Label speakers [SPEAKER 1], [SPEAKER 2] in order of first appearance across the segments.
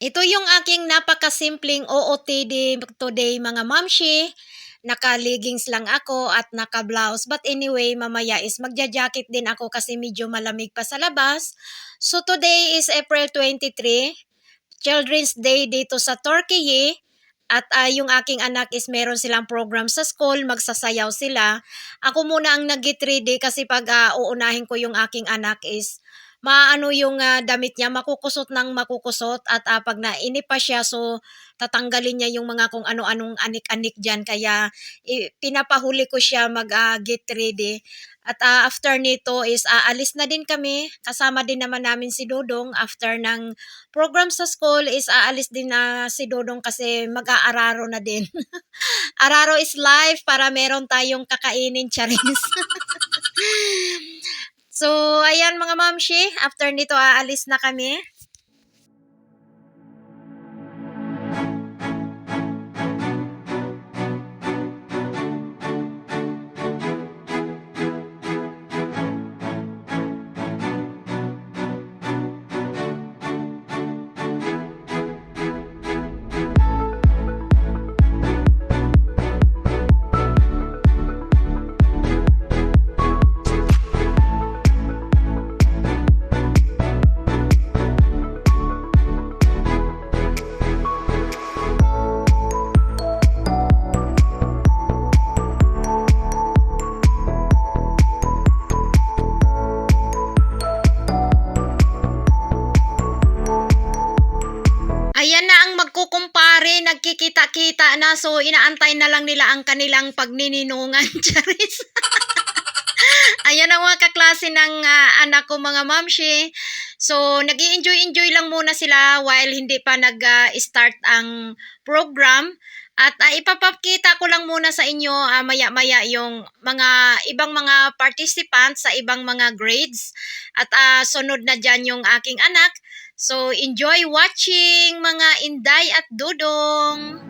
[SPEAKER 1] Ito yung aking napakasimpleng OOTD today mga mamshi. Naka-leggings lang ako at naka-blouse. But anyway, mamaya is magja-jacket din ako kasi medyo malamig pa sa labas. So today is April 23, Children's Day dito sa Turkey. At ah, yung aking anak is meron silang program sa school, magsasayaw sila. Ako muna ang nag-get ready kasi pag ah, uunahin ko yung aking anak is maano yung ah, damit niya, makukusot ng makukusot at ah, pag nainip pa siya so tatanggalin niya yung mga kung ano-anong anik-anik dyan. Kaya i- pinapahuli ko siya mag ah, get ready. At ah, after nito is aalis na din kami. Kasama din naman namin si Dodong. After ng program sa school is aalis din na si Dodong kasi mag-aararo na din. Araro is life para meron tayong kakainin, Charis. so, ayan mga mamshi. After nito aalis na kami. Nagkikita-kita na so inaantay na lang nila ang kanilang pagnininungan, Charis. Ayan ang mga kaklase ng ah, anak ko mga mamshi. So, nag enjoy enjoy lang muna sila while hindi pa nag-start ang program. At ah, ipapakita ko lang muna sa inyo ah, maya-maya yung mga ibang mga participants sa ibang mga grades. At ah, sunod na dyan yung aking anak. So, enjoy watching mga Inday at Dudong.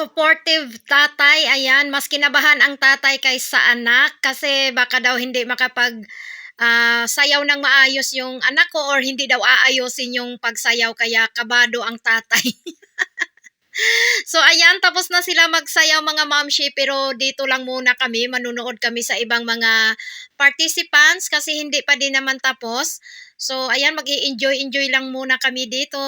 [SPEAKER 1] Supportive tatay, ayan, mas kinabahan ang tatay kaysa anak kasi baka daw hindi makapag ah, sayaw ng maayos yung anak ko or hindi daw aayusin yung pagsayaw kaya kabado ang tatay. so ayan, tapos na sila magsayaw mga mamshi pero dito lang muna kami, manunood kami sa ibang mga participants kasi hindi pa din naman tapos. So ayan, mag enjoy enjoy lang muna kami dito.